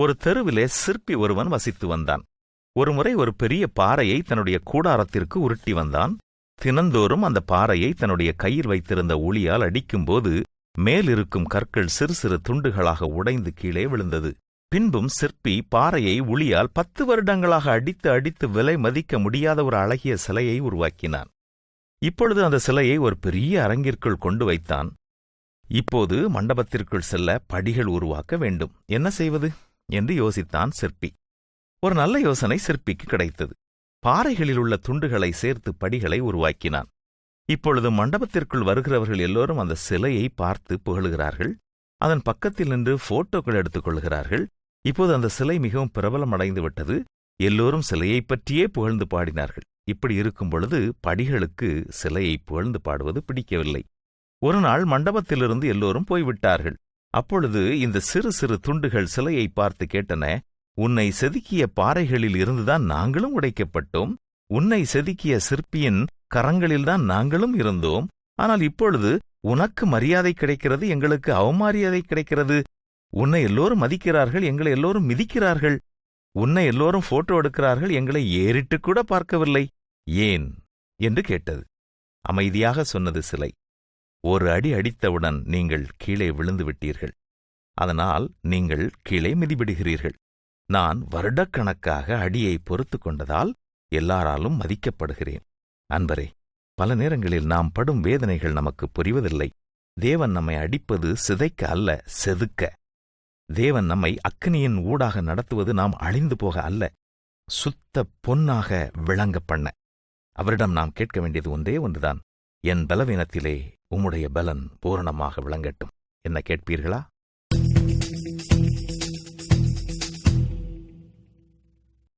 ஒரு தெருவிலே சிற்பி ஒருவன் வசித்து வந்தான். ஒருமுறை ஒரு பெரிய பாறையை தன்னுடைய கூடாரத்திற்கு உருட்டி வந்தான். தினந்தோறும் அந்த பாறையை தன்னுடைய கையில் வைத்திருந்த ஒளியால் அடிக்கும்போது மேலிருக்கும் கற்கள் சிறு சிறு துண்டுகளாக உடைந்து கீழே விழுந்தது. பின்பும் சிற்பி பாறையை உளியால் பத்து வருடங்களாக அடித்து அடித்து விலை மதிக்க முடியாத ஒரு அழகிய சிலையை உருவாக்கினான். இப்பொழுது அந்த சிலையை ஒரு பெரிய அரங்கிற்குள் கொண்டு வைத்தான். இப்போது மண்டபத்திற்குள் செல்ல படிகள் உருவாக்க வேண்டும். என்ன செய்வது? என்று யோசித்தான் சிற்பி. ஒரு நல்ல யோசனை சிற்பிக்கு கிடைத்தது. பாறைகளில் உள்ள துண்டுகளை சேர்த்து படிகளை உருவாக்கினான். இப்பொழுது மண்டபத்திற்குள் வருகிறவர்கள் எல்லோரும் அந்த சிலையை பார்த்து புகழுகிறார்கள். அதன் பக்கத்தில் நின்று போட்டோக்கள் எடுத்துக் கொள்கிறார்கள். இப்போது அந்த சிலை மிகவும் பிரபலம் அடைந்து விட்டது. எல்லோரும் சிலையைப் பற்றியே புகழ்ந்து பாடினார்கள். இப்படி இருக்கும் பொழுது படிகளுக்கு சிலையை புகழ்ந்து பாடுவது பிடிக்கவில்லை. ஒரு நாள் மண்டபத்திலிருந்து எல்லோரும் போய்விட்டார்கள். அப்பொழுது இந்த சிறு சிறு துண்டுகள் சிலையை பார்த்து கேட்டன உன்னை செதுக்கிய பாறைகளில் இருந்துதான் நாங்களும் உடைக்கப்பட்டோம். உன்னை செதுக்கிய சிற்பியின் கரங்களில்தான் நாங்களும் இருந்தோம். ஆனால் இப்பொழுது உனக்கு மரியாதை கிடைக்கிறது எங்களுக்கு அவமரியாதை கிடைக்கிறது. உன்னை எல்லோரும் மதிக்கிறார்கள் எங்களை எல்லோரும் மிதிக்கிறார்கள். உன்னை எல்லோரும் போட்டோ எடுக்கிறார்கள் எங்களை ஏறிட்டு கூட பார்க்கவில்லை. ஏன்? என்று கேட்டது. அமைதியாக சொன்னது சிலை. ஒரு அடி அடித்தவுடன் நீங்கள் கீழே விழுந்து விட்டீர்கள் அதனால் நீங்கள் கீழே மிதிபடுகிறீர்கள். நான் வருடக்கணக்காக அடியை பொறுத்து கொண்டதால் எல்லாராலும் மதிக்கப்படுகிறேன். அன்பரே பல நேரங்களில் நாம் படும் வேதனைகள் நமக்கு புரிவதில்லை. தேவன் நம்மை அடிப்பது சிதைக்க அல்ல செதுக்க. தேவன் நம்மை அக்னியின் ஊடாக நடத்துவது நாம் அழிந்து போக அல்ல சுத்த பொன்னாக விளங்க பண்ண. அவரிடம் நாம் கேட்க வேண்டியது ஒன்றே ஒன்றுதான். என் பலவீனத்திலே உம்முடைய பலன் பூரணமாக விளங்கட்டும். என்ன கேட்பீர்களா?